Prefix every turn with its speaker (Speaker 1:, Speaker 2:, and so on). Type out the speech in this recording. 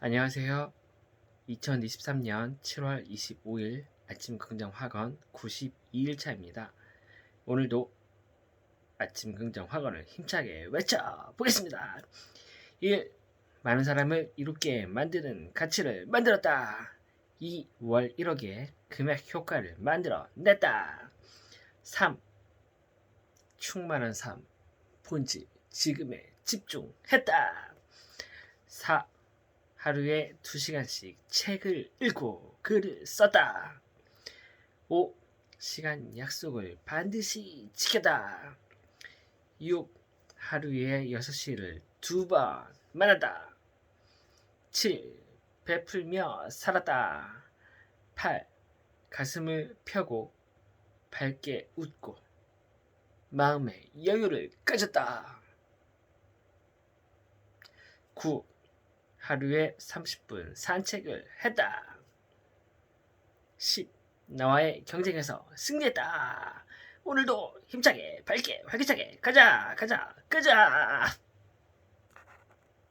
Speaker 1: 안녕하세요. 2023년 7월 25일 아침 긍정 학원 92일차입니다. 오늘도 아침 긍정 학원을 힘차게 외쳐 보겠습니다. 1. 많은 사람을 이롭게 만드는 가치를 만들었다. 2. 월 1억의 금액 효과를 만들어 냈다. 3. 충만한 삶, 본질, 지금에 집중했다. 4. 하루에 2시간씩 책을 읽고 글을 썼다. 5. 시간 약속을 반드시 지켰다. 6. 하루에 6시를 두 번 만났다. 7. 베풀며 살았다. 8. 가슴을 펴고 밝게 웃고 마음의 여유를 가졌다. 9. 하루에 30분 산책을 했다. 10. 나와의 경쟁에서 승리했다. 오늘도 힘차게, 밝게, 활기차게 가자, 가자, 가자.